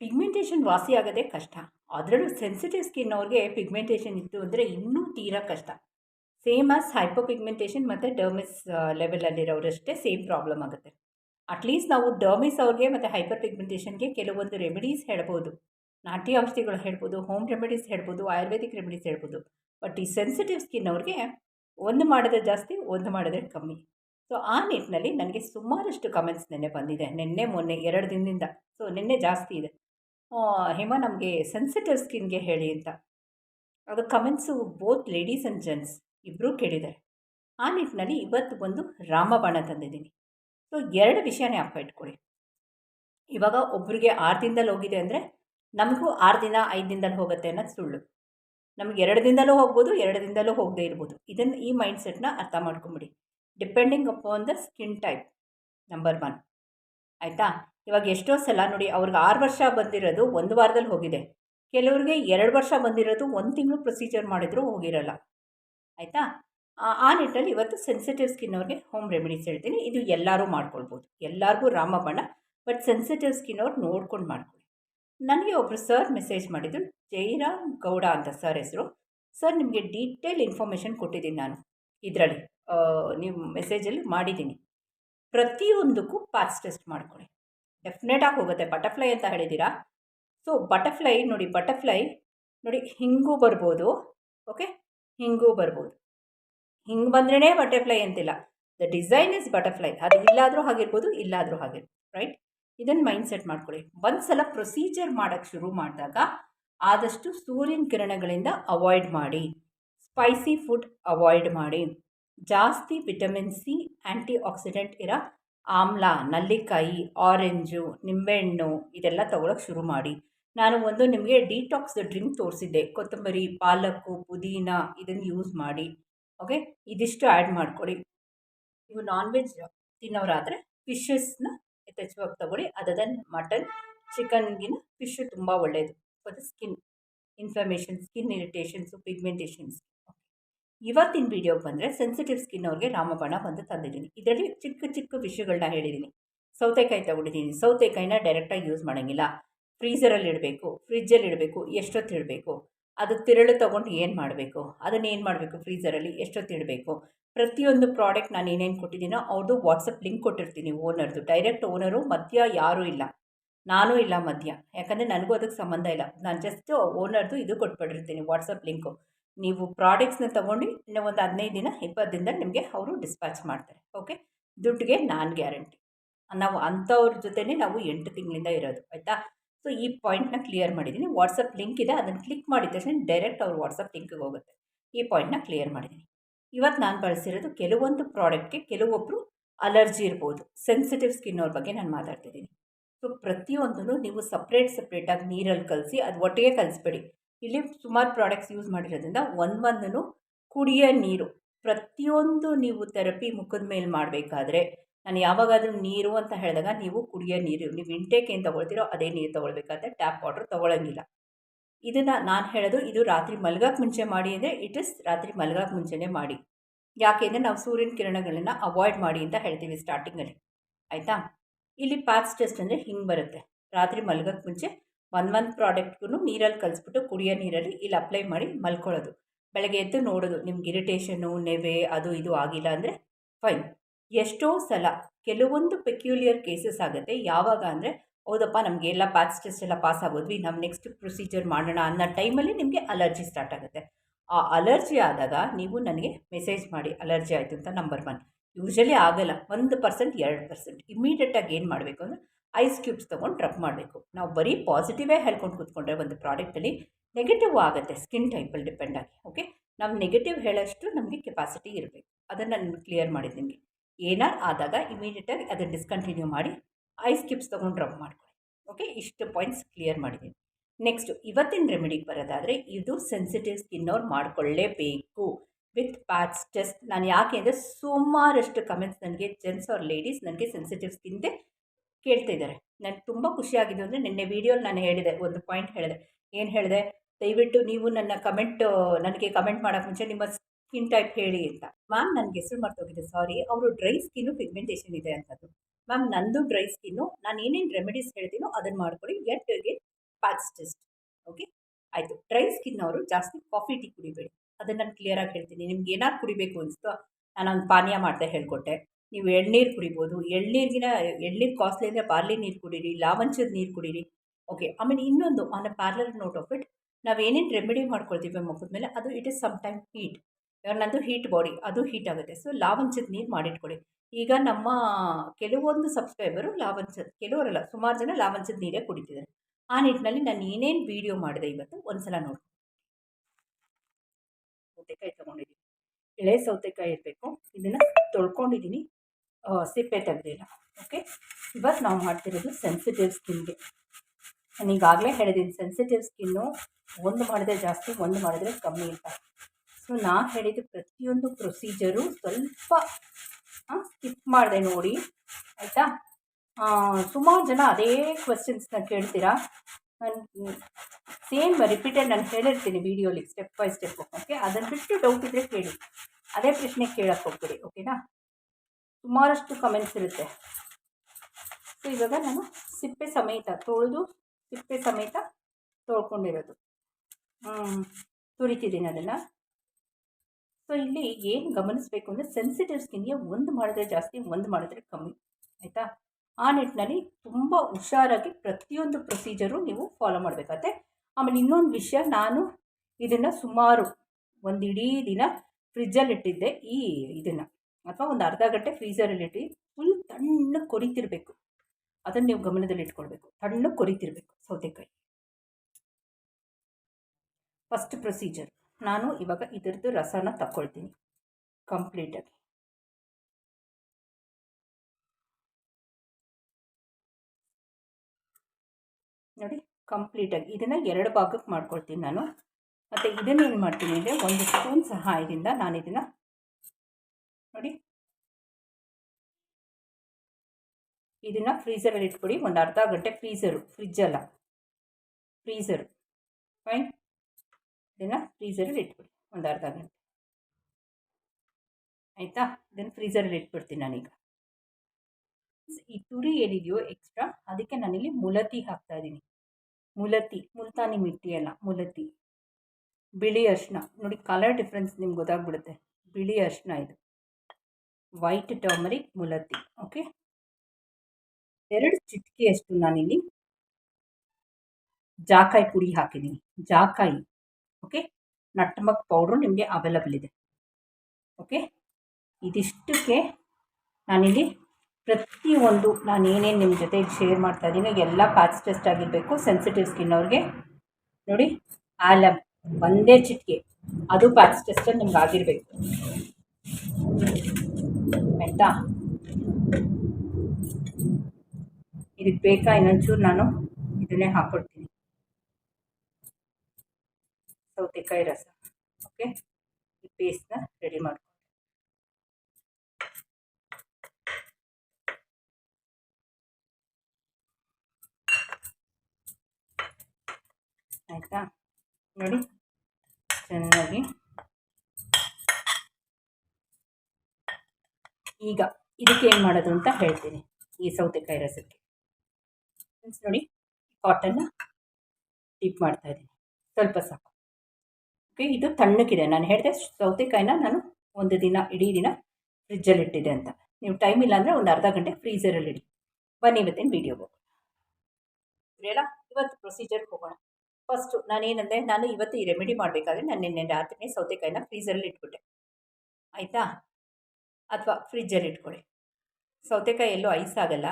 Pigmentation ವಾಸಿ ಆಗೋದೇ ಕಷ್ಟ. ಅದರಲ್ಲೂ ಸೆನ್ಸಿಟಿವ್ ಸ್ಕಿನ್ ಅವ್ರಿಗೆ ಪಿಗ್ಮೆಂಟೇಷನ್ ಇತ್ತು ಅಂದರೆ ಇನ್ನೂ ತೀರಾ ಕಷ್ಟ. ಸೇಮ್ ಆಸ್ ಹೈಪೋ ಪಿಗ್ಮೆಂಟೇಷನ್ ಮತ್ತು ಡರ್ಮಿಸ್ ಲೆವೆಲಲ್ಲಿರೋರಷ್ಟೇ ಸೇಮ್ ಪ್ರಾಬ್ಲಮ್ ಆಗುತ್ತೆ. ಅಟ್ಲೀಸ್ಟ್ ನಾವು ಡರ್ಮಿಸ್ ಅವ್ರಿಗೆ ಮತ್ತು ಹೈಪರ್ ಪಿಗ್ಮೆಂಟೇಷನ್ಗೆ ಕೆಲವೊಂದು ರೆಮಿಡೀಸ್ ಹೇಳ್ಬೋದು. ನಾಟಿ ಔಷಧಿಗಳು ಹೇಳ್ಬೋದು ಹೋಮ್ ರೆಮಿಡೀಸ್ ಹೇಳ್ಬೋದು ಆಯುರ್ವೇದಿಕ್ ರೆಮಿಡೀಸ್ ಹೇಳ್ಬೋದು. ಬಟ್ ಈ ಸೆನ್ಸಿಟಿವ್ ಸ್ಕಿನ್ ಅವ್ರಿಗೆ ಒಂದು ಮಾಡಿದ್ರೆ ಜಾಸ್ತಿ, ಒಂದು ಮಾಡಿದ್ರೆ ಕಮ್ಮಿ. ಸೊ ಆ ನಿಟ್ಟಿನಲ್ಲಿ ನನಗೆ ಸುಮಾರಷ್ಟು ಕಮೆಂಟ್ಸ್ ನೆನ್ನೆ ಬಂದಿದೆ. ನಿನ್ನೆ, ಮೊನ್ನೆ, ಎರಡು ದಿನದಿಂದ. ಸೊ ನಿನ್ನೆ ಜಾಸ್ತಿ ಇದೆ. ಹೇಮ ನಮಗೆ ಸೆನ್ಸಿಟಿವ್ ಸ್ಕಿನ್ಗೆ ಹೇಳಿ ಅಂತ. ಅದು comments both ladies and gents ಇಬ್ಬರೂ ಕೇಳಿದ್ದಾರೆ. ಆ ನಿಟ್ಟಿನಲ್ಲಿ ಇವತ್ತು ಒಂದು ರಾಮಬಾಣ ತಂದಿದ್ದೀನಿ. ಸೊ ಎರಡು ವಿಷಯನೇ ಅಪ್ಪ ಇಟ್ಕೊಳ್ಳಿ. ಇವಾಗ ಒಬ್ರಿಗೆ ಆರು ದಿನದಲ್ಲಿ ಹೋಗಿದೆ ಅಂದರೆ ನಮಗೂ ಆರು ದಿನ ಐದು ದಿನದಲ್ಲಿ ಹೋಗುತ್ತೆ ಅನ್ನೋದು ಸುಳ್ಳು. ನಮ್ಗೆ ಎರಡು ದಿನದಲ್ಲೂ ಹೋಗ್ಬೋದು, ಎರಡು ದಿನದಲ್ಲೂ ಹೋಗದೇ ಇರ್ಬೋದು. ಇದನ್ನು ಈ ಮೈಂಡ್ಸೆಟ್ನ ಅರ್ಥ ಮಾಡ್ಕೊಂಬಿಡಿ. Depending upon the skin type number one ಆಯಿತಾ? ಇವಾಗ ಎಷ್ಟೋ ಸಲ ನೋಡಿ ಅವ್ರಿಗೆ ಆರು ವರ್ಷ ಬಂದಿರೋದು ಒಂದು ವಾರದಲ್ಲಿ ಹೋಗಿದೆ. ಕೆಲವ್ರಿಗೆ ಎರಡು ವರ್ಷ ಬಂದಿರೋದು ಒಂದು ತಿಂಗಳು ಪ್ರೊಸೀಜರ್ ಮಾಡಿದರೂ ಹೋಗಿರಲ್ಲ. ಆಯಿತಾ? ಆ ನಿಟ್ಟಲ್ಲಿ ಇವತ್ತು ಸೆನ್ಸಿಟಿವ್ ಸ್ಕಿನ್ ಅವ್ರಿಗೆ ಹೋಮ್ ರೆಮಿಡೀಸ್ ಹೇಳ್ತೀನಿ. ಇದು ಎಲ್ಲರೂ ಮಾಡ್ಕೊಳ್ಬೋದು. ಎಲ್ಲರಿಗೂ ರಾಮಬಣ್ಣ ಬಟ್ ಸೆನ್ಸಿಟಿವ್ ಸ್ಕಿನ್ ಅವ್ರು ನೋಡ್ಕೊಂಡು ಮಾಡ್ಕೊಳ್ಳಿ. ನನಗೆ ಒಬ್ಬರು ಸರ್ ಮೆಸೇಜ್ ಮಾಡಿದ್ರು. ಜೈರಾಮ್ ಗೌಡ ಅಂತ ಸರ್ ಹೆಸರು. ಸರ್, ನಿಮಗೆ ಡೀಟೇಲ್ ಇನ್ಫಾರ್ಮೇಷನ್ ಕೊಟ್ಟಿದ್ದೀನಿ ನಾನು. ಇದರಲ್ಲಿ ನೀವು ಮೆಸೇಜಲ್ಲಿ ಮಾಡಿದ್ದೀನಿ ಪ್ರತಿಯೊಂದಕ್ಕೂ ಪಾಸ್ ಟೆಸ್ಟ್ ಮಾಡ್ಕೊಳ್ಳಿ. ಡೆಫಿನೆಟಾಗಿ ಹೋಗುತ್ತೆ. ಬಟರ್ಫ್ಲೈ ಅಂತ ಹೇಳಿದ್ದೀರಾ? ಸೊ ಬಟರ್ಫ್ಲೈ ನೋಡಿ ಬಟರ್ಫ್ಲೈ ನೋಡಿ, ಹಿಂಗೂ ಬರ್ಬೋದು. ಓಕೆ ಹಿಂಗೂ ಬರ್ಬೋದು. ಹಿಂಗೆ ಬಂದ್ರೇ ಬಟರ್ಫ್ಲೈ ಅಂತಿಲ್ಲ. ದ ಡಿಸೈನ್ ಇಸ್ ಬಟರ್ಫ್ಲೈ ಅದು ಇಲ್ಲಾದರೂ ಆಗಿರ್ಬೋದು ಇಲ್ಲಾದರೂ ಆಗಿರ್ಬೋದು. ರೈಟ್ ಇದನ್ನು ಮೈಂಡ್ ಸೆಟ್ ಮಾಡ್ಕೊಳ್ಳಿ. ಒಂದು ಸಲ ಪ್ರೊಸೀಜರ್ ಮಾಡೋಕ್ಕೆ ಶುರು ಮಾಡಿದಾಗ ಆದಷ್ಟು ಸೂರ್ಯನ ಕಿರಣಗಳಿಂದ ಅವಾಯ್ಡ್ ಮಾಡಿ. ಸ್ಪೈಸಿ ಫುಡ್ ಅವಾಯ್ಡ್ ಮಾಡಿ. ಜಾಸ್ತಿ ವಿಟಮಿನ್ ಸಿ ಆ್ಯಂಟಿ ಆಕ್ಸಿಡೆಂಟ್ ಇರೋ ಆಮ್ಲ, ನಲ್ಲಿಕಾಯಿ, ಆರೆಂಜು, ನಿಂಬೆಹಣ್ಣು ಇದೆಲ್ಲ ತೊಗೊಳಕ್ಕೆ ಶುರು ಮಾಡಿ. ನಾನು ಒಂದು ನಿಮಗೆ ಡಿಟಾಕ್ಸ್ ಡ್ರಿಂಕ್ ತೋರಿಸಿದ್ದೆ. ಕೊತ್ತಂಬರಿ ಪಾಲಕ್ಕು ಪುದೀನ ಇದನ್ನು ಯೂಸ್ ಮಾಡಿ. ಓಕೆ? ಇದಿಷ್ಟು ಆ್ಯಡ್ ಮಾಡ್ಕೊಳ್ಳಿ ನೀವು ನಾನ್ ವೆಜ್ ತಿನ್ನೋರಾದರೆ ಫಿಶಸ್ನ ಯಥೇಚ್ಛವಾಗಿ ತಗೊಳ್ಳಿ. ಅದರ್ ಮಟನ್, ಚಿಕನ್ಗಿನ ಫಿಶು ತುಂಬ ಒಳ್ಳೆಯದು for the skin inflammation skin irritations pigmentations ಇವತ್ತಿನ ವಿಡಿಯೋಗೆ ಬಂದರೆ ಸೆನ್ಸಿಟಿವ್ ಸ್ಕಿನ್ ಅವ್ರಿಗೆ ರಾಮಬಾಣ ಬಂದು ತಂದಿದ್ದೀನಿ. ಇದರಲ್ಲಿ ಚಿಕ್ಕ ಚಿಕ್ಕ ವಿಷಯಗಳನ್ನ ಹೇಳಿದ್ದೀನಿ ಸೌತೆಕಾಯಿ ತಗೊಂಡಿದ್ದೀನಿ. ಸೌತೆಕಾಯಿನ ಡೈರೆಕ್ಟಾಗಿ ಯೂಸ್ ಮಾಡೋಂಗಿಲ್ಲ. ಫ್ರೀಝರಲ್ಲಿ ಇಡಬೇಕು ಫ್ರಿಜ್ಜಲ್ಲಿ ಇಡಬೇಕು, ಎಷ್ಟೊತ್ತು ಇಡಬೇಕು. ಅದು ತಿರಳು ತೊಗೊಂಡು ಏನು ಮಾಡಬೇಕು? ಅದನ್ನು ಏನು ಮಾಡಬೇಕು ಫ್ರೀಝರಲ್ಲಿ ಎಷ್ಟೊತ್ತು ಇಡಬೇಕು? ಪ್ರತಿಯೊಂದು ಪ್ರಾಡಕ್ಟ್ ನಾನು ಏನೇನು ಕೊಟ್ಟಿದ್ದೀನೋ ಅವ್ರದ್ದು ವಾಟ್ಸಪ್ ಲಿಂಕ್ ಕೊಟ್ಟಿರ್ತೀನಿ ಓನರ್ದು ಡೈರೆಕ್ಟ್ ಓನರು ಮಧ್ಯ ಯಾರೂ ಇಲ್ಲ. ನಾನೂ ಇಲ್ಲ ಮಧ್ಯ. ಯಾಕಂದರೆ ನನಗೂ ಅದಕ್ಕೆ ಸಂಬಂಧ ಇಲ್ಲ. ನಾನು ಜಸ್ಟ್ ಓನರ್ದು ಇದು ಕೊಟ್ಬಿಟ್ಟಿರ್ತೀನಿ ವಾಟ್ಸಪ್ ಲಿಂಕು ನೀವು ಪ್ರಾಡಕ್ಟ್ಸ್ನ ತೊಗೊಂಡು ಇನ್ನು ಒಂದು ಹದಿನೈದು ದಿನ, ಇಪ್ಪತ್ತು ದಿನದಲ್ಲಿ ನಿಮಗೆ ಅವರು ಡಿಸ್ಪ್ಯಾಚ್ ಮಾಡ್ತಾರೆ ಓಕೆ ದುಡ್ಡಿಗೆ ನಾನು ಗ್ಯಾರಂಟಿ ನಾವು ಅಂಥವ್ರ ಜೊತೆನೇ ನಾವು ಎಂಟು ತಿಂಗಳಿಂದ ಇರೋದು, ಆಯಿತಾ? ಸೊ ಈ ಪಾಯಿಂಟ್ನ ಕ್ಲಿಯರ್ ಮಾಡಿದ್ದೀನಿ ವಾಟ್ಸಪ್ ಲಿಂಕ್ ಇದೆ, ಅದನ್ನು ಕ್ಲಿಕ್ ಮಾಡಿದ ತಕ್ಷಣ ಡೈರೆಕ್ಟ್ ಅವ್ರ ವಾಟ್ಸಪ್ ಲಿಂಕ್ಗೆ ಹೋಗುತ್ತೆ. ಈ ಪಾಯಿಂಟ್ನ ಕ್ಲಿಯರ್ ಮಾಡಿದ್ದೀನಿ ಇವತ್ತು ನಾನು ಬಳಸಿರೋದು ಕೆಲವೊಂದು ಪ್ರಾಡಕ್ಟ್ಗೆ ಕೆಲವೊಬ್ಬರು ಅಲರ್ಜಿ ಇರ್ಬೋದು. ಸೆನ್ಸಿಟಿವ್ ಸ್ಕಿನ್ ಅವ್ರ ಬಗ್ಗೆ ನಾನು ಮಾತಾಡ್ತಿದ್ದೀನಿ ಸೊ ಪ್ರತಿಯೊಂದನ್ನು ನೀವು ಸಪ್ರೇಟ್ ಸಪ್ರೇಟಾಗಿ ನೀರಲ್ಲಿ ಕಲಸಿ, ಅದು ಒಟ್ಟಿಗೆ ಕಲಿಸ್ಬೇಡಿ. ಇಲ್ಲಿ ಸುಮಾರು ಪ್ರಾಡಕ್ಟ್ಸ್ ಯೂಸ್ ಮಾಡಿರೋದ್ರಿಂದ ಒಂದೊಂದನ್ನು ಕುಡಿಯೋ ನೀರು, ಪ್ರತಿಯೊಂದು ನೀವು ಥೆರಪಿ ಮುಖದ ಮೇಲೆ ಮಾಡಬೇಕಾದ್ರೆ ನಾನು ಯಾವಾಗಾದರೂ ನೀರು ಅಂತ ಹೇಳಿದಾಗ ನೀವು ಕುಡಿಯೋ ನೀರು, ನೀವು ಇಂಟೇಕ್ ಏನು ತೊಗೊಳ್ತೀರೋ ಅದೇ ನೀರು ತೊಗೊಳ್ಬೇಕಾದ್ರೆ ಟ್ಯಾಪ್ ವಾಟರ್ ತೊಗೊಳಂಗಿಲ್ಲ. ಇದನ್ನು ನಾನು ಹೇಳೋದು ಇದು ರಾತ್ರಿ ಮಲಗಕ್ಕೆ ಮುಂಚೆ ಮಾಡಿ ಅಂದರೆ ಇಟ್ ಇಸ್ ರಾತ್ರಿ ಮಲಗಕ್ಕೆ ಮುಂಚೆನೇ ಮಾಡಿ. ಯಾಕೆಂದರೆ ನಾವು ಸೂರ್ಯನ ಕಿರಣಗಳನ್ನು ಅವಾಯ್ಡ್ ಮಾಡಿ ಅಂತ ಹೇಳ್ತೀವಿ ಸ್ಟಾರ್ಟಿಂಗಲ್ಲಿ ಆಯಿತಾ? ಇಲ್ಲಿ ಪ್ಯಾಚ್ ಟೆಸ್ಟ್ ಅಂದರೆ ಹಿಂಗೆ ಬರುತ್ತೆ. ರಾತ್ರಿ ಮಲಗಕ್ಕೆ ಮುಂಚೆ ಒಂದು ಮಂತ್ ಪ್ರಾಡಕ್ಟ್ಗೂ ನೀರಲ್ಲಿ ಕಲಿಸ್ಬಿಟ್ಟು ಕುಡಿಯೋ ನೀರಲ್ಲಿ ಇಲ್ಲಿ ಅಪ್ಲೈ ಮಾಡಿ ಮಲ್ಕೊಳ್ಳೋದು. ಬೆಳಗ್ಗೆ ಎದ್ದು ನೋಡೋದು, ನಿಮ್ಗೆ ಇರಿಟೇಷನು ನೆವೆ, ಅದು ಇದು ಆಗಿಲ್ಲ ಅಂದರೆ ಫೈನ್. ಎಷ್ಟೋ ಸಲ ಕೆಲವೊಂದು ಪೆಕ್ಯುಲಿಯರ್ ಕೇಸಸ್ ಆಗುತ್ತೆ. ಯಾವಾಗ ಅಂದರೆ, ಹೌದಪ್ಪ, ನಮಗೆ ಎಲ್ಲ ಪ್ಯಾಚ್ ಟೆಸ್ಟ್ ಎಲ್ಲ ಪಾಸ್ ಆಗೋದ್ವಿ, ನಾವು ನೆಕ್ಸ್ಟ್ ಪ್ರೊಸೀಜರ್ ಮಾಡೋಣ ಅನ್ನೋ ಟೈಮಲ್ಲಿ ನಿಮಗೆ ಅಲರ್ಜಿ ಸ್ಟಾರ್ಟ್ ಆಗುತ್ತೆ. ಆ ಅಲರ್ಜಿ ಆದಾಗ ನೀವು ನನಗೆ ಮೆಸೇಜ್ ಮಾಡಿ, ಅಲರ್ಜಿ ಆಯಿತು ಅಂತ ನಂಬರ್ ಒನ್. ಯೂಶಲಿ ಆಗಲ್ಲ, ಒಂದು ಪರ್ಸೆಂಟ್, ಎರಡು ಪರ್ಸೆಂಟ್. ಇಮ್ಮಿಡಿಯೇಟಾಗಿ ಏನು ಮಾಡಬೇಕು ಅಂದರೆ ಐಸ್ ಕ್ಯೂಬ್ಸ್ ತೊಗೊಂಡು ರಬ್ ಮಾಡಬೇಕು. ನಾವು ಬರೀ ಪಾಸಿಟಿವೇ ಹೇಳ್ಕೊಂಡು ಕೂತ್ಕೊಂಡ್ರೆ ಒಂದು ಪ್ರಾಡಕ್ಟಲ್ಲಿ ನೆಗೆಟಿವ್ ಆಗುತ್ತೆ ಸ್ಕಿನ್ ಟೈಪಲ್ಲಿ ಡಿಪೆಂಡ್ ಆಗಿ ಓಕೆ ನಾವು ನೆಗೆಟಿವ್ ಹೇಳೋಷ್ಟು ನಮಗೆ ಕೆಪಾಸಿಟಿ ಇರಬೇಕು. ಅದನ್ನು ನಾನು ಕ್ಲಿಯರ್ ಮಾಡಿದ್ದು ನಿಮಗೆ. ಏನಾರು ಆದಾಗ ಇಮಿಡಿಯೇಟಾಗಿ ಅದನ್ನು ಡಿಸ್ಕಂಟಿನ್ಯೂ ಮಾಡಿ ಐಸ್ ಕ್ಯೂಬ್ಸ್ ತೊಗೊಂಡು ರಬ್ ಮಾಡ್ಕೊಳ್ಳಿ ಓಕೆ ಇಷ್ಟು ಪಾಯಿಂಟ್ಸ್ ಕ್ಲಿಯರ್ ಮಾಡಿದ್ದೀನಿ ನೆಕ್ಸ್ಟು ಇವತ್ತಿನ ರೆಮಿಡಿಗೆ ಬರೋದಾದರೆ ಇದು ಸೆನ್ಸಿಟಿವ್ ಸ್ಕಿನ್ ಅವ್ರು ಮಾಡಿಕೊಳ್ಳೇಬೇಕು. ವಿತ್ ಪ್ಯಾಚ್ ಟೆಸ್ಟ್ ನಾನು ಯಾಕೆ ಅಂದರೆ ಸುಮಾರಷ್ಟು ಕಮೆಂಟ್ಸ್ ನನಗೆ ಜೆಂಟ್ಸ್ ಆರ್ ಲೇಡೀಸ್ ನನಗೆ ಸೆನ್ಸಿಟಿವ್ ಸ್ಕಿನ್ದೆ ಕೇಳ್ತಾ ಇದ್ದಾರೆ. ನನಗೆ ತುಂಬ ಖುಷಿಯಾಗಿದೆ ಅಂದರೆ ನಿನ್ನೆ ವೀಡಿಯೋಲಿ ನಾನು ಹೇಳಿದೆ, ಒಂದು ಪಾಯಿಂಟ್ ಹೇಳಿದೆ. ಏನು ಹೇಳಿದೆ? ದಯವಿಟ್ಟು ನೀವು ನನ್ನ ಕಮೆಂಟ್ ನನಗೆ ಕಮೆಂಟ್ ಮಾಡೋಕ್ಕೆ ಮುಂಚೆ ನಿಮ್ಮ ಸ್ಕಿನ್ ಟೈಪ್ ಹೇಳಿ ಅಂತ. ಮ್ಯಾಮ್ ನನಗೆ ಹೆಸರು ಮರ್ತೋಗಿದೆ ಸಾರಿ ಅವರು ಡ್ರೈ ಸ್ಕಿನ್ನು ಪಿಗ್ಮೆಂಟೇಷನ್ ಇದೆ ಅಂತದ್ದು. ಮ್ಯಾಮ್ ನಂದು ಡ್ರೈ ಸ್ಕಿನ್ನು ನಾನು ಏನೇನು ರೆಮಿಡೀಸ್ ಹೇಳ್ತೀನೋ ಅದನ್ನು ಮಾಡ್ಕೊಳ್ಳಿ get get patch test okay ಆಯಿತು. ಡ್ರೈ ಸ್ಕಿನ್ ಅವರು ಜಾಸ್ತಿ ಕಾಫಿ ಟೀ ಕುಡಿಬೇಡಿ. ಅದನ್ನು ನಾನು ಕ್ಲಿಯರಾಗಿ ಹೇಳ್ತೀನಿ. ನಿಮ್ಗೆ ಏನಾದ್ರು ಕುಡಿಬೇಕು ಅನಿಸ್ತೋ ನಾನೊಂದು ಪಾನೀಯ ಮಾಡ್ದೆ ಹೇಳಿಕೊಟ್ಟೆ. ನೀವು ಎಳ್ನೀರು ಕುಡಿಬೋದು, ಎಳ್ನೀರಿಗಿನ, ಎಳ್ನೀರು ಕಾಸ್ಟ್ಲಿ ಅಂದರೆ ಬಾರ್ಲಿ ನೀರು ಕುಡೀರಿ, ಲಾವಂಚದ ನೀರು ಕುಡೀರಿ. ಓಕೆ ಆಮೇಲೆ ಇನ್ನೊಂದು on a parlour note of it ನಾವು ಏನೇನು ರೆಮಿಡಿ ಮಾಡ್ಕೊಳ್ತೀವಿ ಮುಖದ ಮೇಲೆ, ಅದು it is some time heat ನನ್ನದು ನಂದು ಹೀಟ್ ಬಾಡಿ ಅದು ಹೀಟ್ ಆಗುತ್ತೆ. ಸೊ ಲಾವಂಚದ ನೀರು ಮಾಡಿಟ್ಕೊಳ್ಳಿ. ಈಗ ನಮ್ಮ ಕೆಲವೊಂದು ಸಬ್ಸ್ಕ್ರೈಬರು ಲಾವಂಚದ, ಕೆಲವರಲ್ಲ, ಸುಮಾರು ಜನ ಲಾವಂಚದ ನೀರೇ ಕುಡಿತಿದ್ದಾರೆ. ಆ ನಿಟ್ಟಿನಲ್ಲಿ ನಾನು ಏನೇನು ವಿಡಿಯೋ ಮಾಡಿದೆ ಇವತ್ತು ಒಂದ್ಸಲ ನೋಡಿ. ಸೌತೆಕಾಯಿ ತೊಗೊಂಡಿದ್ದೀನಿ ಎಳೆ ಸೌತೆಕಾಯಿ ಇರಬೇಕು. ಇದನ್ನು ತೊಳ್ಕೊಂಡಿದ್ದೀನಿ ಸಿಪ್ಪೆ ತೆಗೆದಿಲ್ಲ. ಓಕೆ ಇವತ್ತು ನಾವು ಮಾಡ್ತಿರೋದು ಸೆನ್ಸಿಟಿವ್ ಸ್ಕಿನ್ಗೆ ನಾನು ಈಗಾಗಲೇ ಹೇಳಿದ್ದೀನಿ ಸೆನ್ಸಿಟಿವ್ ಸ್ಕಿನ್ನು ಒಂದು ಮಾಡಿದ್ರೆ ಜಾಸ್ತಿ, ಒಂದು ಮಾಡಿದ್ರೆ ಕಮ್ಮಿ ಅಂತ. ಸೊ ನಾ ಹೇಳಿದ ಪ್ರತಿಯೊಂದು ಪ್ರೊಸೀಜರು ಸ್ವಲ್ಪ ಸ್ಕಿಪ್ ಮಾಡಿದೆ ನೋಡಿ. ಆಯಿತಾ? ಸುಮಾರು ಜನ ಅದೇ ಕ್ವೆಶನ್ಸ್ನ ಕೇಳ್ತೀರಾ? ನಾನು ಸೇಮ್ ರಿಪೀಟೆಡ್ ನಾನು ಹೇಳಿರ್ತೀನಿ ವೀಡಿಯೋಲಿ ಸ್ಟೆಪ್ ಬೈ ಸ್ಟೆಪ್ ಓಕೆ ಅದನ್ನು ಬಿಟ್ಟು ಡೌಟ್ ಇದ್ದರೆ ಕೇಳಿ. ಅದೇ ಪ್ರಶ್ನೆ ಕೇಳಕ್ಕೆ ಹೋಗ್ಬಿಡಿ ಓಕೆನಾ ಸುಮಾರಷ್ಟು ಕಮೆಂಟ್ಸ್ ಇರುತ್ತೆ. ಸೊ ಇವಾಗ ನಾನು ಸಿಪ್ಪೆ ಸಮೇತ ತೊಳೆದು ಸಿಪ್ಪೆ ಸಮೇತ ತೊಳ್ಕೊಂಡಿರೋದು. ತುರಿತಿದ್ದೀನಿ ಅದನ್ನು. ಸೊ ಇಲ್ಲಿ ಏನು ಗಮನಿಸಬೇಕು ಅಂದರೆ ಸೆನ್ಸಿಟಿವ್ ಸ್ಕಿನ್ಗೆ ಒಂದು ಮಾಡಿದ್ರೆ ಜಾಸ್ತಿ, ಒಂದು ಮಾಡಿದ್ರೆ ಕಮ್ಮಿ, ಆಯಿತಾ? ಆ ನಿಟ್ಟಿನಲ್ಲಿ ತುಂಬ ಹುಷಾರಾಗಿ ಪ್ರತಿಯೊಂದು ಪ್ರೊಸೀಜರು ನೀವು ಫಾಲೋ ಮಾಡಬೇಕಾಗತ್ತೆ. ಆಮೇಲೆ ಇನ್ನೊಂದು ವಿಷಯ, ನಾನು ಇದನ್ನು ಸುಮಾರು ಒಂದು ಇಡೀ ದಿನ ಫ್ರಿಜ್ಜಲ್ಲಿ ಇಟ್ಟಿದ್ದೆ, ಈ ಇದನ್ನು. ಅಥವಾ ಒಂದು ಅರ್ಧ ಗಂಟೆ ಫ್ರೀಝರಲ್ಲಿಟ್ಟು ಫುಲ್ ತಣ್ಣಗೆ ಕೊರಿತಿರಬೇಕು. ಅದನ್ನು ನೀವು ಗಮನದಲ್ಲಿ ಇಟ್ಕೊಳ್ಬೇಕು. ತಣ್ಣಗೆ ಕೊರಿತಿರಬೇಕು ಸೌತೆಕಾಯಿ. ಫಸ್ಟ್ ಪ್ರೊಸೀಜರ್ ನಾನು ಇವಾಗ ಇದರದ್ದು ರಸನ ತಗೊಳ್ತೀನಿ ಕಂಪ್ಲೀಟಾಗಿ ನೋಡಿ ಕಂಪ್ಲೀಟಾಗಿ ಇದನ್ನು ಎರಡು ಭಾಗಕ್ಕೆ ಮಾಡ್ಕೊಳ್ತೀನಿ ನಾನು. ಮತ್ತು ಇದನ್ನೇನು ಮಾಡ್ತೀನಿ ಅಂದರೆ ಒಂದು ಸ್ಪೂನ್ ಸಹಾಯದಿಂದ ನಾನು ಇದನ್ನು ನೋಡಿ. ಇದನ್ನು ಫ್ರೀಸರಲ್ಲಿ ಇಟ್ಕೊಡಿ, ಒಂದು ಅರ್ಧ ಗಂಟೆ ಫ್ರೀಝರು ಫ್ರಿಜ್ಜಲ್ಲ ಫ್ರೀಸರು ಫೈನ್ ಇದನ್ನು ಫ್ರೀಸರಲ್ಲಿ ಇಟ್ಬಿಡಿ ಒಂದು ಅರ್ಧ ಗಂಟೆ. ಆಯಿತಾ? ಇದನ್ನು ಫ್ರೀಸರಲ್ಲಿ ಇಟ್ಬಿಡ್ತೀನಿ ನಾನೀಗ. ಈ ತುರಿ ಏನಿದೆಯೋ ಎಕ್ಸ್ಟ್ರಾ ಅದಕ್ಕೆ ನಾನಿಲ್ಲಿ ಮುಲತಿ ಹಾಕ್ತಾ ಇದ್ದೀನಿ ಮುಲತಿ, ಮುಲ್ತಾನಿ ಮಿಟ್ಟಿ ಅಲ್ಲ, ಮುಲತಿ. ಬಿಳಿ ಅರ್ಶಿನ. ನೋಡಿ ಕಲರ್ ಡಿಫ್ರೆನ್ಸ್ ನಿಮ್ಗೆ ಗೊತ್ತಾಗ್ಬಿಡುತ್ತೆ. ಬಿಳಿ ಅರ್ಶಿನ ಇದು. ವೈಟ್ ಟರ್ಮರಿಕ್ ಮುಲತಿ ಓಕೆ ಎರಡು ಚಿಟಿಕೆಯಷ್ಟು ನಾನಿಲ್ಲಿ ಜಾಕಾಯಿ ಪುಡಿ ಹಾಕಿದ್ದೀನಿ. ಜಾಕಾಯಿ ಓಕೆ ನಟ್ಮಕ್ ಪೌಡ್ರು ನಿಮಗೆ ಅವೈಲಬಲ್ ಇದೆ ಓಕೆ ಇದಿಷ್ಟಕ್ಕೆ ನಾನಿಲ್ಲಿ ಪ್ರತಿಯೊಂದು ನಾನು ಏನೇನು ನಿಮ್ಮ ಜೊತೆ ಶೇರ್ ಮಾಡ್ತಾ ಇದ್ದೀನಿ, ಎಲ್ಲ ಪ್ಯಾಚ್ ಟೆಸ್ಟ್ ಆಗಿರಬೇಕು ಸೆನ್ಸಿಟಿವ್ ಸ್ಕಿನ್ ಅವ್ರಿಗೆ. ನೋಡಿ ಆಲಮ್ ಒಂದೇ ಚಿಟಿಕೆ, ಅದು ಪ್ಯಾಚ್ ಟೆಸ್ಟಲ್ಲಿ ನಿಮ್ಗೆ ಆಗಿರಬೇಕು. ಆಯಿತಾ? ಇದಕ್ಕೆ ಬೇಕಾ? ಇನ್ನೊಂಚೂರು ನಾನು ಇದನ್ನೇ ಹಾಕ್ಕೊಡ್ತೀನಿ ಸೌತೆಕಾಯಿ ರಸ, ಓಕೆ? ಈ ಪೇಸ್ಟ್ನ ರೆಡಿ ಮಾಡ್ಕೊ. ಆಯಿತಾ? ನೋಡಿ, ಚೆನ್ನಾಗಿ ಈಗ ಇದಕ್ಕೆ ಏನು ಮಾಡೋದು ಅಂತ ಹೇಳ್ತೀನಿ ಈ ಸೌತೆಕಾಯಿ ರಸಕ್ಕೆ. ಫ್ರೆಂಡ್ಸ್ ನೋಡಿ ಕಾಟನ್ನ ಡಿಪ್ ಮಾಡ್ತಾ ಇದ್ದೀನಿ. ಸ್ವಲ್ಪ ಸಾಕು. ಓಕೆ ಇದು ತಣ್ಣಕ್ಕಿದೆ ನಾನು ಹೇಳಿದೆ ಸೌತೆಕಾಯಿನ ನಾನು ಒಂದು ದಿನ, ಇಡೀ ದಿನ ಫ್ರಿಜ್ಜಲ್ಲಿ ಇಟ್ಟಿದೆ ಅಂತ. ನೀವು ಟೈಮ್ ಇಲ್ಲ ಅಂದರೆ ಒಂದು ಅರ್ಧ ಗಂಟೆ ಫ್ರೀಜರಲ್ಲಿ ಇಡಿ. ಬನ್ನಿ ಇವತ್ತಿನ ವೀಡಿಯೋಗೆ ಇಲ್ಲ ಇವತ್ತು ಪ್ರೊಸೀಜರ್ಗೆ ಹೋಗೋಣ. ಫಸ್ಟು ನಾನೇನಂದರೆ, ನಾನು ಇವತ್ತು ಈ ರೆಮಿಡಿ ಮಾಡಬೇಕಾದ್ರೆ ನಾನು ನಿನ್ನೆ ರಾತ್ರಿ ಸೌತೆಕಾಯಿನ ಫ್ರೀಜರಲ್ಲಿ ಇಟ್ಬಿಟ್ಟೆ. ಆಯಿತಾ? ಅಥವಾ ಫ್ರಿಜ್ಜಲ್ಲಿ ಇಟ್ಕೊಳ್ಳಿ. ಸೌತೆಕಾಯಿ ಎಲ್ಲೂ ಐಸ್ ಆಗಲ್ಲ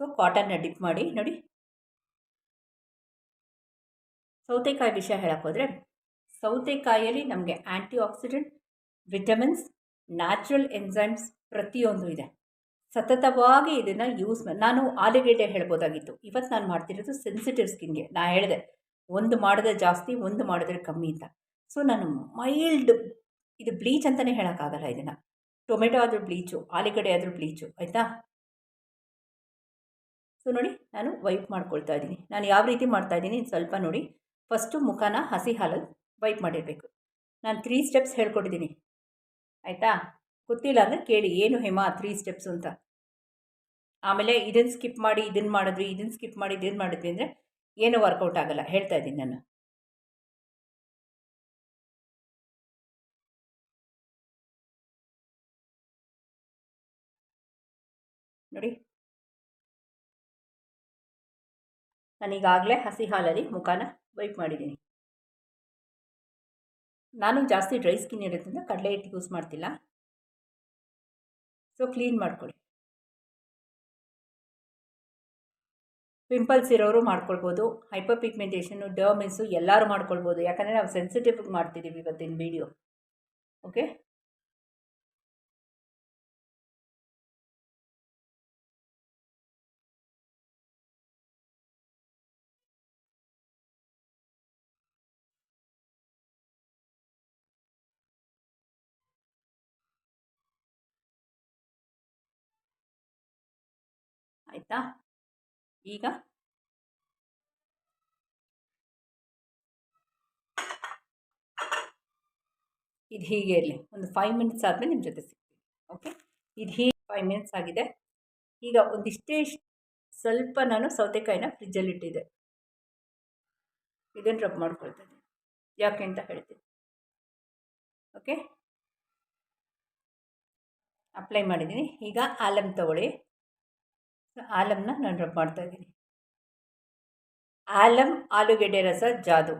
ಸೊ ಕಾಟನ್ನ ಡಿಪ್ ಮಾಡಿ, ನೋಡಿ. ಸೌತೆಕಾಯಿ ವಿಷಯ ಹೇಳೋಕ್ಕೋದ್ರೆ ಸೌತೆಕಾಯಿಯಲ್ಲಿ ನಮಗೆ anti oxidant vitamins natural enzymes ಪ್ರತಿಯೊಂದು ಇದೆ. ಸತತವಾಗಿ ಇದನ್ನು ಯೂಸ್ ನಾನು ಆಲೂಗೆಡ್ಡೆ ಹೇಳ್ಬೋದಾಗಿತ್ತು. ಇವತ್ತು ನಾನು ಮಾಡ್ತಿರೋದು ಸೆನ್ಸಿಟಿವ್ ಸ್ಕಿನ್ಗೆ ನಾ ಹೇಳಿದೆ, ಒಂದು ಮಾಡಿದ್ರೆ ಜಾಸ್ತಿ, ಒಂದು ಮಾಡಿದ್ರೆ ಕಮ್ಮಿ ಅಂತ. ಸೊ ನಾನು ಮೈಲ್ಡ್ ಇದು ಬ್ಲೀಚ್ ಅಂತಲೇ ಹೇಳೋಕ್ಕಾಗಲ್ಲ ಇದನ್ನು. ಟೊಮೆಟೊ ಆದರೂ ಬ್ಲೀಚು, ಆಲೂಗಡ್ಡೆ ಆದರೂ ಬ್ಲೀಚು, ಆಯಿತಾ? ಸೊ ನೋಡಿ, ನಾನು ವೈಪ್ ಮಾಡ್ಕೊಳ್ತಾ ಇದ್ದೀನಿ. ನಾನು ಯಾವ ರೀತಿ ಮಾಡ್ತಾ ಇದ್ದೀನಿ ಸ್ವಲ್ಪ ನೋಡಿ. ಫಸ್ಟು ಮುಖನ ಹಸಿ ಹಾಲಲ್ಲಿ ವೈಪ್ ಮಾಡಿರಬೇಕು. ನಾನು ತ್ರೀ ಸ್ಟೆಪ್ಸ್ ಹೇಳ್ಕೊಟ್ಟಿದ್ದೀನಿ. ಆಯಿತಾ? ಗೊತ್ತಿಲ್ಲ ಅಂದರೆ ಕೇಳಿ, ಏನು ಹೇಮಾ ತ್ರೀ ಸ್ಟೆಪ್ಸ್ ಅಂತ? ಆಮೇಲೆ ಇದನ್ನು ಸ್ಕಿಪ್ ಮಾಡಿ ಇದನ್ನು ಮಾಡಿದ್ವಿ ಇದನ್ನು ಸ್ಕಿಪ್ ಮಾಡಿ ಇದನ್ನು ಮಾಡಿದ್ವಿ ಅಂದರೆ ಏನೂ ವರ್ಕೌಟ್ ಆಗಲ್ಲ, ಹೇಳ್ತಾ ಇದ್ದೀನಿ ನಾನು. ನೋಡಿ. ನಾನೀಗಾಗಲೇ ಹಸಿ ಹಾಲಲ್ಲಿ ಮುಖಾನ ವೈಪ್ ಮಾಡಿದ್ದೀನಿ. ನಾನು ಜಾಸ್ತಿ ಡ್ರೈ ಸ್ಕಿನ್ ಇರೋದ್ರಿಂದ ಕಡಲೆ ಹಿಟ್ಟು ಯೂಸ್ ಮಾಡ್ತಿಲ್ಲ. ಸೊ ಕ್ಲೀನ್ ಮಾಡ್ಕೊಳ್ಳಿ ಪಿಂಪಲ್ಸ್ ಇರೋರು ಮಾಡ್ಕೊಳ್ಬೋದು. ಹೈಪರ್ ಪಿಗ್ಮೆಂಟೇಷನು ಡರ್ಮಿನ್ಸು ಎಲ್ಲರೂ ಮಾಡ್ಕೊಳ್ಬೋದು. ಯಾಕಂದರೆ ನಾವು ಸೆನ್ಸಿಟಿವ್ ಮಾಡ್ತಿದ್ದೀವಿ ಇವತ್ತಿನ ವೀಡಿಯೋ ಓಕೆ ಆಯಿತಾ? ಈಗ? ಇದು ಹೀಗೆ ಇರಲಿ. ಒಂದು ಫೈವ್ ಮಿನಿಟ್ಸ್ ಆದಮೇಲೆ ನಿಮ್ಮ ಜೊತೆ ಸಿಗ್ತೀನಿ. ಓಕೆ ಇದು ಹೀಗೆ ಫೈವ್ ಮಿನಿಟ್ಸ್ ಆಗಿದೆ. ಈಗ ಒಂದಿಷ್ಟೇ ಸ್ವಲ್ಪ ನಾನು ಸೌತೆಕಾಯಿನ ಫ್ರಿಜ್ಜಲ್ಲಿ ಇಟ್ಟಿದ್ದೆ. ಇದನ್ನು ರಬ್ ಮಾಡ್ಕೊಳ್ತಾ ಇದ್ದೀನಿ. ಯಾಕೆ ಅಂತ ಹೇಳ್ತೀನಿ. ಓಕೆ ಅಪ್ಲೈ ಮಾಡಿದ್ದೀನಿ. ಈಗ ಆಲಮ್ ತಗೊಳ್ಳಿ. ಆಲಮ್ನ ನಾನು ಡ್ರಬ್ ಮಾಡ್ತಾ ಇದ್ದೀನಿ. ಆಲಮ್ ಆಲೂಗೆಡ್ಡೆ ರಸ, ಜಾದು.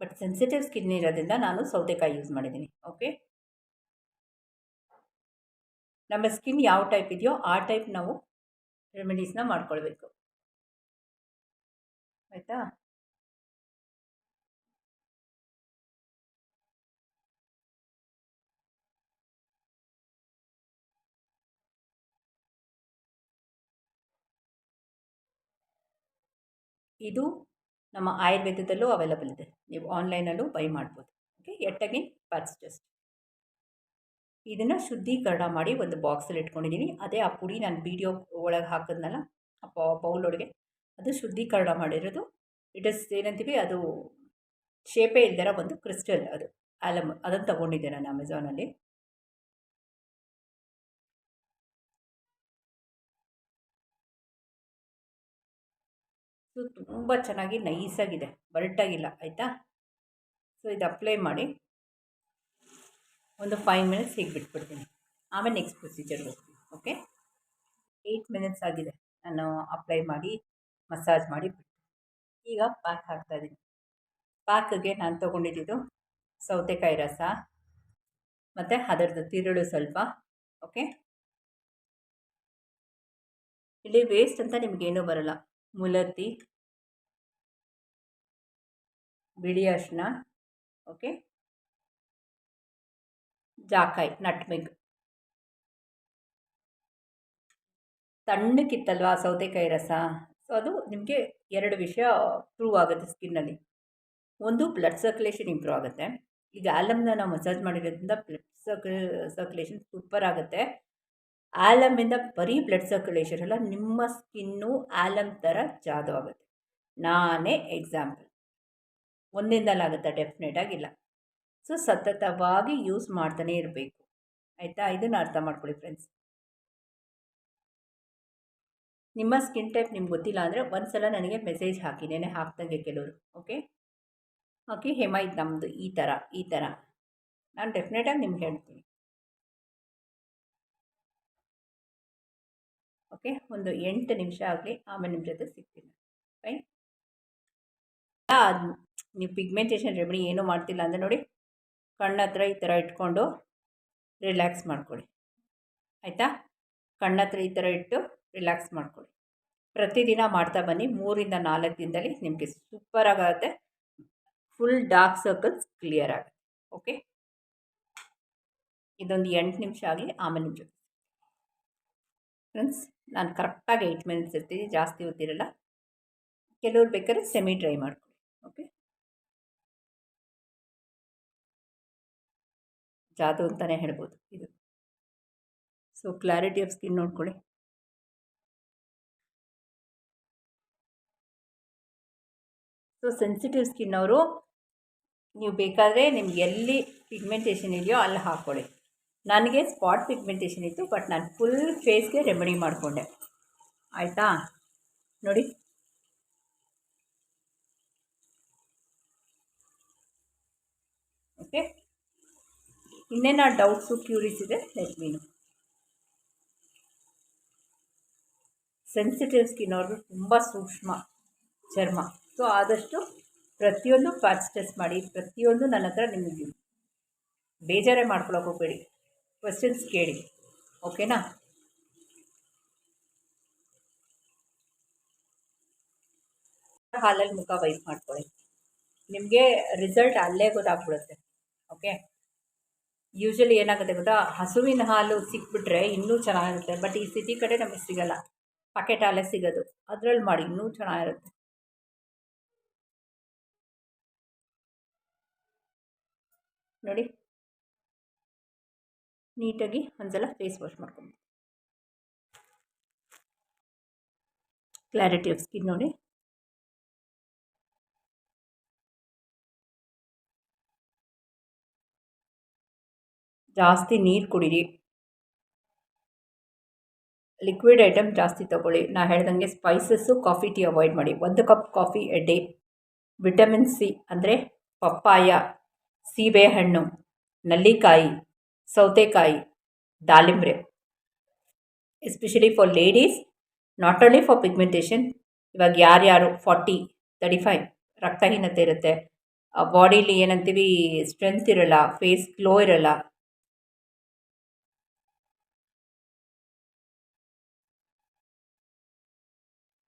ಬಟ್ ಸೆನ್ಸಿಟಿವ್ ಸ್ಕಿನ್ ಇರೋದ್ರಿಂದ ನಾನು ಸೌತೆಕಾಯಿ ಯೂಸ್ ಮಾಡಿದ್ದೀನಿ ಓಕೆ ನಮ್ಮ ಸ್ಕಿನ್ ಯಾವ ಟೈಪ್ ಇದೆಯೋ ಆ ಟೈಪ್ ನಾವು ರೆಮಿಡೀಸ್ನ ಮಾಡ್ಕೊಳ್ಬೇಕು. ಆಯಿತಾ? ಇದು ನಮ್ಮ ಆಯುರ್ವೇದದಲ್ಲೂ ಅವೈಲಬಲ್ ಇದೆ. ನೀವು ಆನ್ಲೈನಲ್ಲೂ ಬೈ ಮಾಡ್ಬೋದು. Okay at again pats just ಇದನ್ನು ಶುದ್ಧೀಕರಣ ಮಾಡಿ ಒಂದು ಬಾಕ್ಸಲ್ಲಿ ಇಟ್ಕೊಂಡಿದ್ದೀನಿ. ಅದೇ ಆ ಪುಡಿ ನಾನು ವೀಡಿಯೋ ಒಳಗೆ ಹಾಕಿದ್ನಲ್ಲ, ಆ ಬೌಲ್ ಒಳಗೆ ಅದು ಶುದ್ಧೀಕರಣ ಮಾಡಿರೋದು. ಇಟ್ ಇಸ್ ಏನಂತೀವಿ? ಅದು ಶೇಪೇ ಇಲ್ದಿರ ಒಂದು ಕ್ರಿಸ್ಟಲ್ ಅದು. ಆಲಮ್ ಅದನ್ನು ತೊಗೊಂಡಿದ್ದೆ ನಾನು ಅಮೆಝಾನಲ್ಲಿ ಸೊ ತುಂಬ ಚೆನ್ನಾಗಿ ನೈಸಾಗಿದೆ ಬಲ್ಟಾಗಿಲ್ಲ ಆಯಿತಾ? ಸೊ ಇದು ಅಪ್ಲೈ ಮಾಡಿ. ಒಂದು ಫೈವ್ ಮಿನಿಟ್ಸ್ ಹೀಗೆ ಬಿಟ್ಬಿಡ್ತೀನಿ. ಆಮೇಲೆ ನೆಕ್ಸ್ಟ್ ಪ್ರೊಸೀಜರ್ ಹೋಗ್ತೀನಿ ಓಕೆ ಏಯ್ಟ್ ಮಿನಿಟ್ಸ್ ಆಗಿದೆ, ನಾನು ಅಪ್ಲೈ ಮಾಡಿ ಮಸಾಜ್ ಮಾಡಿ ಈಗ ಪ್ಯಾಕ್ ಹಾಕ್ತಾಯಿದ್ದೀನಿ ಪ್ಯಾಕ್ಗೆ ನಾನು ತೊಗೊಂಡಿದ್ದು ಸೌತೆಕಾಯಿ ರಸ, ಮತ್ತು ಅದರದ್ದು ತಿರುಳು ಸ್ವಲ್ಪ ಓಕೆ ಇಲ್ಲಿ ವೇಸ್ಟ್ ಅಂತ ನಿಮಗೇನೂ ಬರೋಲ್ಲ. ಮುಲತ್ತಿ, ಬಿಳಿ ಅರಿಶಿನ ಓಕೆ ಜಾಕಾಯಿ, ನಟ್ಮೆಗ್. ತಣ್ಣಕ್ಕಿತ್ತಲ್ವಾ ಸೌತೆಕಾಯಿ ರಸ? ಸೊ ಅದು ನಿಮಗೆ ಎರಡು ವಿಷಯ ಪ್ರೂವ್ ಆಗುತ್ತೆ ಸ್ಕಿನ್ನಲ್ಲಿ ಒಂದು ಬ್ಲಡ್ ಸರ್ಕ್ಯುಲೇಷನ್ ಇಂಪ್ರೂವ್ ಆಗುತ್ತೆ. ಈಗ ಆಲಮ್ನ ನಾವು ಮಸಾಜ್ ಮಾಡಿರೋದ್ರಿಂದ ಬ್ಲಡ್ ಸರ್ಕ್ಯು ಸರ್ಕ್ಯುಲೇಷನ್ ಸೂಪರ್ ಆಗುತ್ತೆ. ಆಲಮಿಂದ ಬರೀ ಬ್ಲಡ್ ಸರ್ಕ್ಯುಲೇಷನ್ ಅಲ್ಲ, ನಿಮ್ಮ ಸ್ಕಿನ್ನು ಆಲಮ್ ಥರ ಜಾದು ಆಗುತ್ತೆ. ನಾನೇ ಎಕ್ಸಾಂಪಲ್ ಒಂದಿಂದಲಾಗುತ್ತೆ? ಡೆಫಿನೆಟ್ ಆಗಿಲ್ಲ ಸೊ ಸತತವಾಗಿ ಯೂಸ್ ಮಾಡ್ತಾನೆ ಇರಬೇಕು. ಆಯಿತಾ? ಇದನ್ನು ಅರ್ಥ ಮಾಡ್ಕೊಳ್ಳಿ ಫ್ರೆಂಡ್ಸ್ ನಿಮ್ಮ ಸ್ಕಿನ್ ಟೈಪ್ ನಿಮ್ಗೆ ಗೊತ್ತಿಲ್ಲ ಅಂದರೆ ಒಂದು ಸಲ ನನಗೆ ಮೆಸೇಜ್ ಹಾಕಿ ನೆನೆ ಹಾಕ್ದಂಗೆ ಕೆಲವರು ಓಕೆ ಓಕೆ ಹೇಮ, ಇದು ನಮ್ಮದು ಈ ಥರ ಈ ಥರ ನಾನು ಡೆಫಿನೆಟಾಗಿ ನಿಮ್ಗೆ ಹೇಳ್ತೀನಿ. ಓಕೆ ಒಂದು ಎಂಟು ನಿಮಿಷ ಆಗಲಿ ಆಮೇಲೆ ನಿಮ್ಮ ಜೊತೆ ಸಿಗ್ತೀನಿ. ಫೈನ್ ನೀವು ಪಿಗ್ಮೆಂಟೇಷನ್ ರೆಮಿಡಿ ಏನೂ ಮಾಡ್ತಿಲ್ಲ ಅಂದರೆ ನೋಡಿ ಕಣ್ಣತ್ರ ಈ ಥರ ಇಟ್ಕೊಂಡು ರಿಲ್ಯಾಕ್ಸ್ ಮಾಡ್ಕೊಳ್ಳಿ. ಆಯಿತಾ? ಕಣ್ಣ ಹತ್ರ ಈ ಥರ ಇಟ್ಟು ರಿಲ್ಯಾಕ್ಸ್ ಮಾಡ್ಕೊಳ್ಳಿ. ಪ್ರತಿದಿನ ಮಾಡ್ತಾ ಬನ್ನಿ, ಮೂರಿಂದ ನಾಲ್ಕು ದಿನದಲ್ಲಿ ನಿಮಗೆ ಸೂಪರ್ ಆಗುತ್ತೆ. ಫುಲ್ ಡಾರ್ಕ್ ಸರ್ಕಲ್ಸ್ ಕ್ಲಿಯರ್ ಆಗುತ್ತೆ. ಓಕೆ ಇದೊಂದು ಎಂಟು ನಿಮಿಷ ಆಗಲಿ ಆಮೇಲೆ ನಿಮ್ಮ ಜೊತೆ. ಫ್ರೆಂಡ್ಸ್ ನಾನು ಕರೆಕ್ಟಾಗಿ ಏಯ್ಟ್ ಮಿನಿಟ್ಸ್ ಇರ್ತೀನಿ, ಜಾಸ್ತಿ ಹೊತ್ತಿರಲ್ಲ. ಕೆಲವ್ರು ಬೇಕಾದ್ರೆ ಸೆಮಿ ಡ್ರೈ ಮಾಡ್ಕೊಳ್ಳಿ ಓಕೆ ಜಾದು ಅಂತಲೇ ಹೇಳ್ಬೋದು ಇದು. ಸೊ ಕ್ಲಾರಿಟಿ ಆಫ್ ಸ್ಕಿನ್ ನೋಡ್ಕೊಳ್ಳಿ. ಸೊ ಸೆನ್ಸಿಟಿವ್ ಸ್ಕಿನ್ ಅವರು, ನೀವು ಬೇಕಾದರೆ ನಿಮ್ಗೆ ಎಲ್ಲಿ ಪಿಗ್ಮೆಂಟೇಷನ್ ಇದೆಯೋ ಅಲ್ಲಿ ಹಾಕ್ಕೊಳ್ಳಿ. ನನಗೆ ಸ್ಪಾಟ್ ಪಿಗ್ಮೆಂಟೇಷನ್ ಇತ್ತು, ಬಟ್ ನಾನು ಫುಲ್ ಫೇಸ್ಗೆ ರೆಮಿಡಿ ಮಾಡಿಕೊಂಡೆ. ಆಯಿತಾ? ನೋಡಿ. ಓಕೆ ಇನ್ನೇನು ಡೌಟ್ಸು ಕ್ಯೂರಿಸ್ ಇದೆ? ಲೆಟ್ ಮೀನು ಸೆನ್ಸಿಟಿವ್ ಸ್ಕಿನ್ ಅವ್ರದ್ದು ತುಂಬ ಸೂಕ್ಷ್ಮ, ಚರ್ಮ. ಸೊ ಆದಷ್ಟು ಪ್ರತಿಯೊಂದು ಪ್ಯಾಚ್ ಟೆಸ್ಟ್ ಮಾಡಿ, ಪ್ರತಿಯೊಂದು ನನ್ನ ಹತ್ರ ನಿಮಗೆ ಬೇಜಾರೇ ಮಾಡ್ಕೊಳಕ್ಕೆ ಹೋಗ್ಬೇಡಿ. ಕ್ವಶನ್ಸ್ ಕೇಳಿ. ಓಕೆನಾ ಹಾಲಲ್ಲಿ ಮುಖ ವೈಪ್ ಮಾಡ್ಕೊಳ್ಳಿ. ನಿಮಗೆ ರಿಸಲ್ಟ್ ಅಲ್ಲೇ ಗೊತ್ತಾಗ್ಬಿಡುತ್ತೆ. ಓಕೆ ಯೂಶಲಿ ಏನಾಗುತ್ತೆ ಗೊತ್ತಾ? ಹಸುವಿನ ಹಾಲು ಸಿಕ್ಬಿಟ್ರೆ ಇನ್ನೂ ಚೆನ್ನಾಗಿರುತ್ತೆ. ಬಟ್ ಈ ಸಿಟಿ ಕಡೆ ನಮಗೆ ಸಿಗಲ್ಲ. ಪಾಕೆಟ್ ಹಾಲೇ ಸಿಗೋದು. ಅದರಲ್ಲಿ ಮಾಡಿ, ಇನ್ನೂ ಚೆನ್ನಾಗಿರುತ್ತೆ. ನೋಡಿ. ನೀಟಾಗಿ ಒಂದ್ಸಲ ಫೇಸ್ ವಾಶ್ ಮಾಡ್ಕೊಂಡು ಕ್ಲಾರಿಟಿ ಆಫ್ ಸ್ಕಿನ್ ನೋಡಿ. ಜಾಸ್ತಿ ನೀರು ಕುಡೀರಿ. ಲಿಕ್ವಿಡ್ ಐಟಮ್ ಜಾಸ್ತಿ ತಗೊಳ್ಳಿ. ನಾ ಹೇಳ್ದಂಗೆ ಸ್ಪೈಸಸ್ಸು ಕಾಫಿ ಟೀ ಅವಾಯ್ಡ್ ಮಾಡಿ. ಒಂದು cup coffee a day vitamin C ಅಂದರೆ ಪಪ್ಪಾಯ, ಸೀಬೆಹಣ್ಣು, ನಲ್ಲಿಕಾಯಿ. ಸೌತೆಕಾಯಿ ದಾಳಿಂಬ್ರೆ especially for ladies not only for pigmentation ಇವಾಗ ಯಾರ್ಯಾರು ಫಾರ್ಟಿ ತರ್ಟಿ ಫೈವ್ ರಕ್ತಹೀನತೆ ಇರುತ್ತೆ ಬಾಡೀಲಿ ಏನಂತೀವಿ ಸ್ಟ್ರೆಂತ್ ಇರೋಲ್ಲ ಫೇಸ್ ಗ್ಲೋ ಇರೋಲ್ಲ.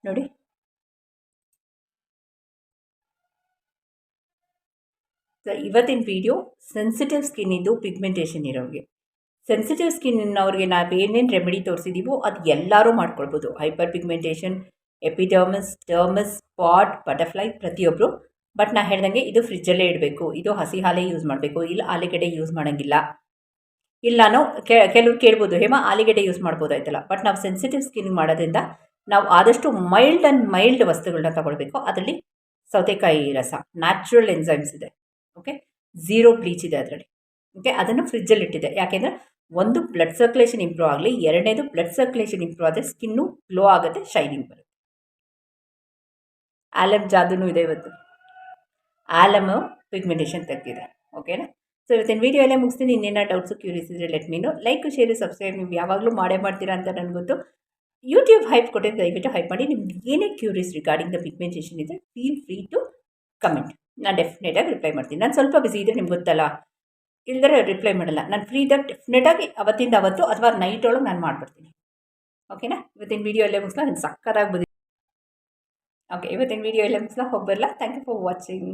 ನೋಡಿ. ಇವತ್ತಿನ ವಿಡಿಯೋ ಸೆನ್ಸಿಟಿವ್ ಸ್ಕಿನ್ ಪಿಗ್ಮೆಂಟೇಷನ್ ಇರೋರಿಗೆ ಸೆನ್ಸಿಟಿವ್ ಸ್ಕಿನ್ ಅವ್ರಿಗೆ ನಾವು ಏನೇನು ರೆಮಿಡಿ ತೋರಿಸಿದ್ದೀವೋ ಅದು ಎಲ್ಲರೂ ಮಾಡ್ಕೊಳ್ಬೋದು. Hyper pigmentation epidermis dermis spot butterfly ಪ್ರತಿಯೊಬ್ಬರು ಬಟ್ ನಾ ಹೇಳ್ದಂಗೆ ಇದು ಫ್ರಿಜ್ಜಲ್ಲೇ ಇಡಬೇಕು. ಇದು ಹಸಿ ಹಾಲೇ ಯೂಸ್ ಮಾಡಬೇಕು. ಇಲ್ಲ ಆಲೂಗಡ್ಡೆ ಯೂಸ್ ಮಾಡೋಂಗಿಲ್ಲ. ಇಲ್ಲ ನಾನು ಕೆಲವ್ರು ಕೇಳ್ಬೋದು, ಹೇಮ, ಆಲೂಗಡ್ಡೆ ಯೂಸ್ ಮಾಡ್ಬೋದಾಯ್ತಲ್ಲ? ಬಟ್ ನಾವು ಸೆನ್ಸಿಟಿವ್ ಸ್ಕಿನ್ ಮಾಡೋದ್ರಿಂದ ನಾವು ಆದಷ್ಟು ಮೈಲ್ಡ್ ಆ್ಯಂಡ್ ಮೈಲ್ಡ್ ವಸ್ತುಗಳನ್ನ ತಗೊಳ್ಬೇಕು. ಅದರಲ್ಲಿ ಸೌತೆಕಾಯಿ ರಸ ನ್ಯಾಚುರಲ್ ಎನ್ಸೈಮ್ಸ್ ಇದೆ. ಓಕೆ ಝೀರೋ ಬ್ಲೀಚ್ ಇದೆ ಅದರಲ್ಲಿ. ಓಕೆ ಅದನ್ನು ಫ್ರಿಜ್ಜಲ್ಲಿ ಇಟ್ಟಿದೆ ಯಾಕೆಂದರೆ ಒಂದು ಬ್ಲಡ್ ಸರ್ಕ್ಯುಲೇಷನ್ ಇಂಪ್ರೂವ್ ಆಗಲಿ, ಎರಡನೇದು ಬ್ಲಡ್ ಸರ್ಕ್ಯುಲೇಷನ್ ಇಂಪ್ರೂವ್ ಆದರೆ ಸ್ಕಿನ್ನು ಗ್ಲೋ ಆಗುತ್ತೆ ಶೈನಿಂಗ್ ಬರುತ್ತೆ. ಆಲಮ್ ಜಾದೂನು ಇದೆ ಇವತ್ತು. ಆಲಮು ಪಿಗ್ಮೆಂಟೇಷನ್ ತೆಗೆದಿದೆ. ಓಕೆನಾ ಸೊ ಇವತ್ತಿನ ವೀಡಿಯೋ ಎಲ್ಲ ಮುಗಿಸ್ತೀನಿ. ಇನ್ನೇನೋ ಡೌಟ್ಸು ಕ್ಯೂರಿಯಸ್ ಇದ್ರೆ let me know like share subscribe ನೀವು ಯಾವಾಗಲೂ ಮಾಡೇ ಮಾಡ್ತೀರಾ ಅಂತ ನನಗೆ ಗೊತ್ತು. ಯೂಟ್ಯೂಬ್ ಹೈಪ್ ಕೊಟ್ಟಿದ್ದು, ದಯವಿಟ್ಟು ಹೈಪ್ ಮಾಡಿ. ನಿಮ್ಗೆ ಏನೇ ಕ್ಯೂರಿಯಸ್ ರಿಗಾರ್ಡಿಂಗ್ ದ ಪಿಗ್ಮೆಂಟೇಷನ್ ಇದೆ ಫೀಲ್ ಫ್ರೀ ಟು ಕಮೆಂಟ್ ನಾನು ಡೆಫಿನೆಟಾಗಿ ರಿಪ್ಲೈ ಮಾಡ್ತೀನಿ. ನಾನು ಸ್ವಲ್ಪ ಬಿಸಿ ಇದ್ದರೆ ನಿಮ್ಗೆ ಗೊತ್ತಲ್ಲ. ಇಲ್ಲದ್ರೆ ರಿಪ್ಲೈ ಮಾಡಲ್ಲ. ನಾನು ಫ್ರೀ ಇದ್ದಾಗ ಡೆಫಿನೆಟಾಗಿ ಅವತ್ತಿಂದ ಅವತ್ತು ಅಥವಾ ನೈಟ್ ಒಳಗೆ ನಾನು ಮಾಡಿಬಿಡ್ತೀನಿ. ಓಕೆನಾ ಇವತ್ತಿನ ವೀಡಿಯೋ ಎಲ್ಲ ಮುಗಿಸ್ಲಾ? ನಾನು ಸಕ್ಕತ್ತಾಗಿ ಓಕೆ ಇವತ್ತಿನ ವೀಡಿಯೋ ಎಲ್ಲ ಮುಗಿಸ್ಲಾ? ಹೋಗಿ ಥ್ಯಾಂಕ್ ಯು ಫಾರ್ ವಾಚಿಂಗ್